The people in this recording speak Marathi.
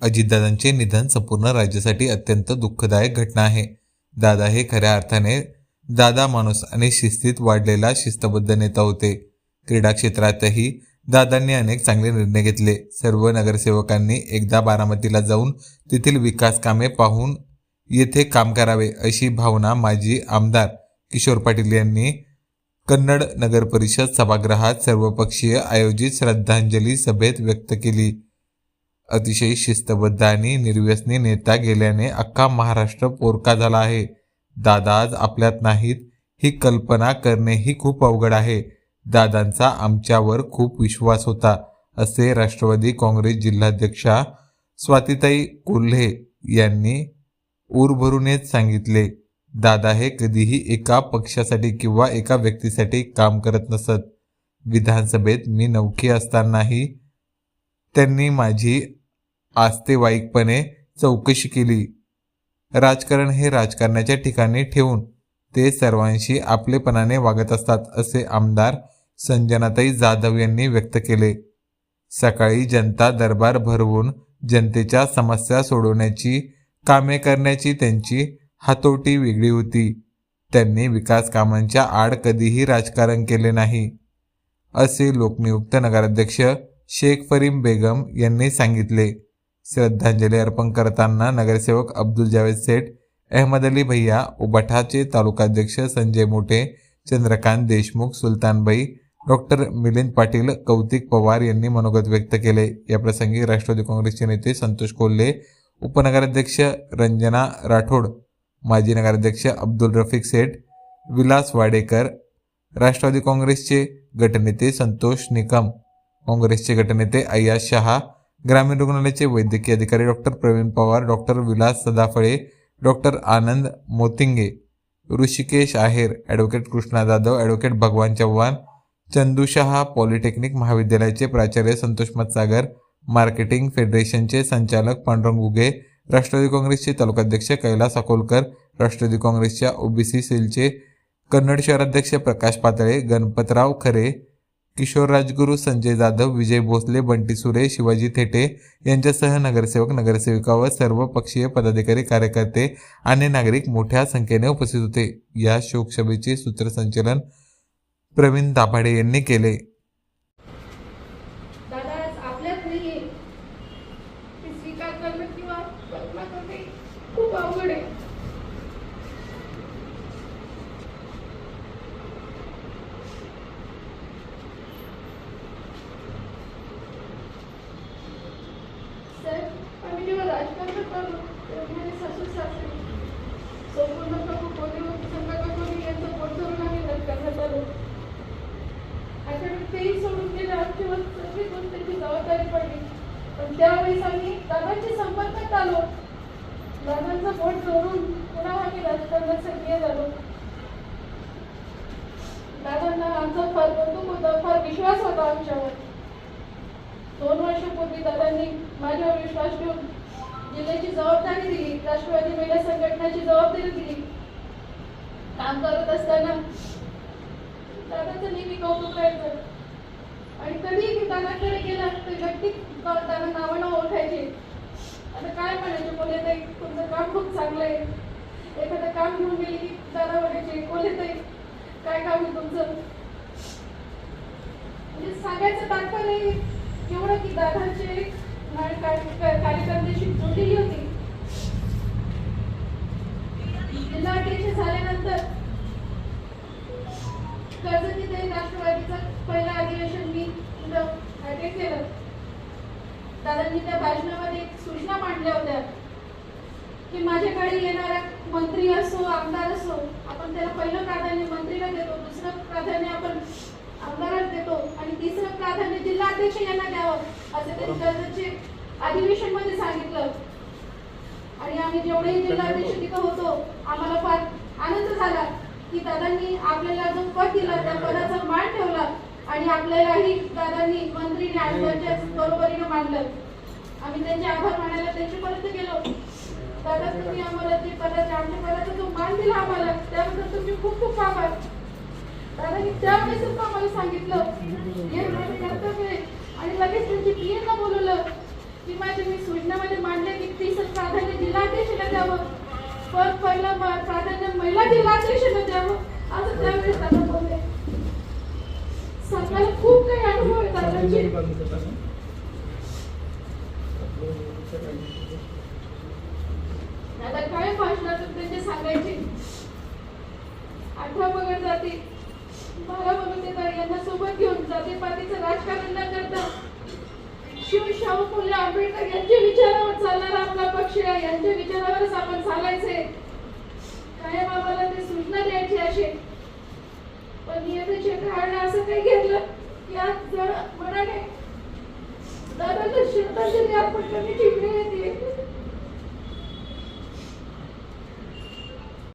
अजितदादांचे निधन संपूर्ण राज्यासाठी अत्यंत दुःखदायक घटना आहे. दादा हे खऱ्या अर्थाने दादा माणूस आणि शिस्तीत वाढलेला शिस्तबद्ध नेता होते. क्रीडा क्षेत्रातही दादांनी अनेक चांगले निर्णय घेतले. सर्व नगरसेवकांनी एकदा बारामतीला जाऊन तेथील विकास कामे पाहून येथे काम करावे अशी भावना माजी आमदार किशोर पाटील यांनी कन्नड नगर परिषद सभागृहात सर्वपक्षीय आयोजित श्रद्धांजली सभेत व्यक्त केली. अतिशय शिस्तबद्ध आणि निर्व्यसनी नेता गेल्याने अख्खा महाराष्ट्र पोरका झाला आहे. दादा आज आपल्यात नाहीत ही कल्पना करणेही खूप अवघड आहे. दादांचा आमच्यावर खूप विश्वास होता असे राष्ट्रवादी काँग्रेस जिल्हाध्यक्षा स्वातीताई कोल्हे यांनी ऊरभरूनच सांगितले. दादा हे कधीही एका पक्षासाठी किंवा एका व्यक्तीसाठी काम करत नसत. विधानसभेत मी नौकी असतानाही त्यांनी माझी आस्तेवाईकपणे चौकशी केली. राजकारण हे राजकारणाच्या ठिकाणी ठेवून ते सर्वांशी आपलेपणाने वागत असतात असे आमदार संजनाताई जाधव यांनी व्यक्त केले. सकाळी जनता दरबार भरवून जनतेच्या समस्या सोडवण्याची कामे करण्याची त्यांची हातोटी वेगळी होती. त्यांनी विकास कामांच्या आड कधीही राजकारण केले नाही. असे लोकनियुक्त नगराध्यक्ष शेख फरीम बेगम यांनी सांगितले. श्रद्धांजली अर्पण करताना नगरसेवक अब्दुल जावेद सेठ अहमद अली भैया उबठाचे तालुकाध्यक्ष संजय मोठे चंद्रकांत देशमुख सुलतानबाई डॉक्टर मिलिंद पाटील कौतिक पवार यांनी मनोगत व्यक्त केले. याप्रसंगी राष्ट्रवादी काँग्रेसचे नेते संतोष कोल्हे उपनगराध्यक्ष रंजना राठोड माजी नगराध्यक्ष अब्दुल रफिक सेठ विलास वाडेकर राष्ट्रवादी काँग्रेसचे गटनेते संतोष निकम काँग्रेसचे गटनेते अय्याज शहा ग्रामीण रुग्णालयाचे वैद्यकीय अधिकारी doctor Pravin Pawar doctor Vilas Sadaphale doctor Anand Motinge Hrishikesh Aher advocate Krishna Jadhav advocate Bhagwan Chavan Chandu polytechnic महाविद्यालयाचे प्राचार्य संतोष मतसागर मार्केटिंग फेडरेशनचे संचालक पांडुरंग उगे राष्ट्रवादी काँग्रेसचे तालुकाध्यक्ष कैलास अकोलकर राष्ट्रवादी काँग्रेसच्या ओबीसी सेलचे कन्नड शहराध्यक्ष प्रकाश पातळे गणपतराव खरे किशोर राजगुरू संजय जाधव विजय भोसले बंटी सुरे शिवाजी थेटे यांच्यासह नगरसेवक नगरसेविका व सर्व पक्षीय पदाधिकारी कार्यकर्ते आणि नागरिक मोठ्या संख्येने उपस्थित होते. या शोकसभेचे सूत्रसंचलन प्रवीण दाभाडे यांनी केले दादा आज आपल्यात नाहीये ते स्वीकार करणं किंवा कल्पना करणे खूप अवघड आहे सर आम्ही जेव्हा राजकारणात सासू सासरे संपूर्ण प्रभू कोणी संघटना कोणी यांचं पोट धरून आम्ही राजकारणात आलो अचानक तेही सोडून गेले आमच्यावर सगळी गोष्टीची जबाबदारी पडली. पण त्यावेळेस आम्ही दादांच्या संपर्कात आलो. दादांचा बोट धरून पुन्हा आम्ही राजकारणात सक्रिय झालो. दादांना आमचा फार कौतुक होतं फार विश्वास होता आमच्यावर. दोन वर्षापूर्वी दादांनी माझ्यावर विश्वास ठेवून जिल्ह्याची जबाबदारी दिली राष्ट्रवादी महिला संघटनाची जबाबदारी दिली. काम करत असताना दादाचं नेहमी कौतुक राहायचं. आणि कधीही मी दादाकडे गेला तर व्यक्ती दादा नावानं ओळखायचे. आता काय म्हणायचे? कोले ताई तुमचं काम खूप चांगलं आहे. एखादं काम घेऊन गेली की दादा म्हणायचे कोले ताई काय काम आहे तुमचं? म्हणजे सांगायचं तात्पर्य एवढं की दादाचे काय एक सूचना मांडल्या होत्या की माझ्याकडे येणारा मंत्री असो आमदार असो आपण त्याला पहिलं प्राधान्य मंत्रीला देतो दुसरं प्राधान्य आपण आमदाराला देतो आणि तिसरं प्राधान्य जिल्हाध्यक्ष यांना द्यावं असं त्यांनी कर्जतचे अधिवेशनमध्ये सांगितलं. आणि आम्ही जेवढेही जिल्हाध्यक्ष तिथं होतो आम्हाला फार आनंद झाला की दादांनी आपल्याला जो पद दिला त्या पदाचा मान ठेवला आणि आपल्यालाही दादांनी त्यांच्या बरोबरीनं मानलं आम्ही त्यांचे आभार मानायला त्यांच्यापर्यंत गेलो. दादा तुम्ही आम्हाला ते पदार्थ आमच्या पदार्थ तो मान दिला आम्हाला त्याबद्दल तुमचे खूप खूप आभार. दादानी त्यावेळेस आम्हाला सांगितलं? हे माझे कर्तव्य आहे. आणि लगेच त्यांची पीएला बोलवलं. की माझे मी सूचनामध्ये मांडले की पीस प्राधान्य जिल्हाध्यक्षला द्यावं. पण पहिलं प्राधान्य महिला जिल्हाध्यक्षला द्यावं. असं त्यावेळेस दादा बोलले. सांगायला खूप काही अनुभव आहे दादांचे सांगायचे. आठवा पगड जाते. मला म्हणून यांना सोबत घेऊन जातीपातीचं राजकारण न करता शिव शाहू फुले आंबेडकर यांच्या विचारावर चालणारा आपला पक्ष आहे. यांच्या विचारावरच आपण चालायचे. काय बाबाला ते सूचना द्यायची असे पण नियतीचे कारण असं काही घेतलं की आज जण मनाने दादाच्या श्रद्धांजली आपण कमी वेळ येते